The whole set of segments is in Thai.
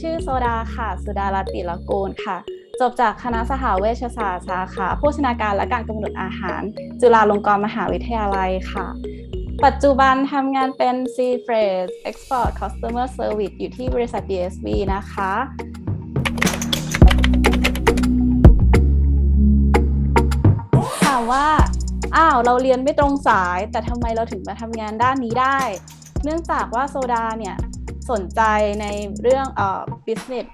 ชื่อโซดาค่ะ สุดารัตติละกูลค่ะ จบจากคณะสหเวชศาสตร์สาขาโภชนาการและการกำหนดอาหาร จุฬาลงกรณ์มหาวิทยาลัยค่ะ ปัจจุบันทำงานเป็น C f r e s Export Customer Service อยู่ที่บริษัท DSV นะคะถามว่า อ้าว เราเรียนไม่ตรงสาย แต่ทำไมเราถึงมาทำงานด้านนี้ได้ เนื่องจากว่าโซดาเนี่ย สนใจในเรื่องเอ่อ business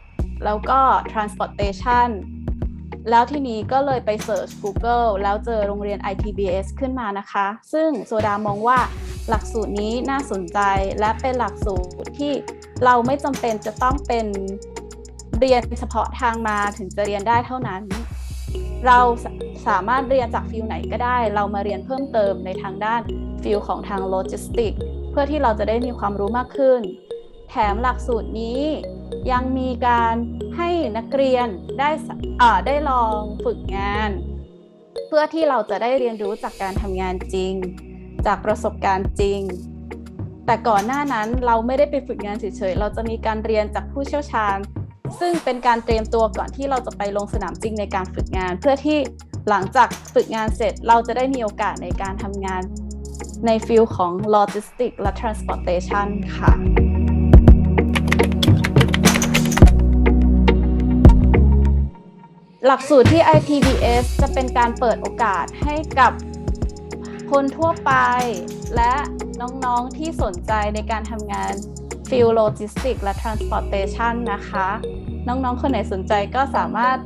แล้วก็ transportation แล้วทีนี้ก็เลยไป search Google แล้วเจอโรงเรียน ITBS ขึ้นมานะคะ ซึ่งโซดามองว่าหลักสูตรนี้น่าสนใจและเป็นหลักสูตรที่เราไม่จำเป็นจะต้องเป็นเรียนเฉพาะทางมาถึงจะเรียนได้เท่านั้น เราสสามารถเรียนจากฟิลไหนก็ได้ เรามาเรียนเพิ่มเติมในทางด้านฟิลของทางโลจิสติก เพื่อที่เราจะได้มีความรู้มากขึ้น แถมหลักสูตรนี้ยังมีการให้นักเรียนได้ได้ลองฝึกงาน เพื่อที่เราจะได้เรียนรู้จากการทำงานจริง จากประสบการณ์จริง แต่ก่อนหน้านั้นเราไม่ได้ไปฝึกงานเฉยๆ เราจะมีการเรียนจากผู้เชี่ยวชาญ ซึ่งเป็นการเตรียมตัวก่อนที่เราจะไปลงสนามจริงในการฝึกงาน เพื่อที่หลังจากฝึกงานเสร็จเราจะได้มีโอกาสในการทำงานในฟิลของ Logistics และ Transportation ค่ะ หลักสูตรที่ ITBS จะเป็นการเปิดโอกาสให้กับคนทั่วไปและน้องๆที่สนใจในการทำงานฟิลโลจิสติกและ Transportation นะคะ น้องๆ คนไหนสนใจก็สามารถ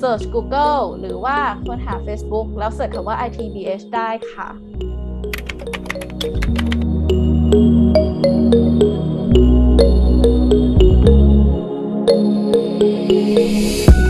Search Google หรือว่าค้นหา Facebook แล้วเสิร์ชคำว่า ITBS ได้ค่ะ Thank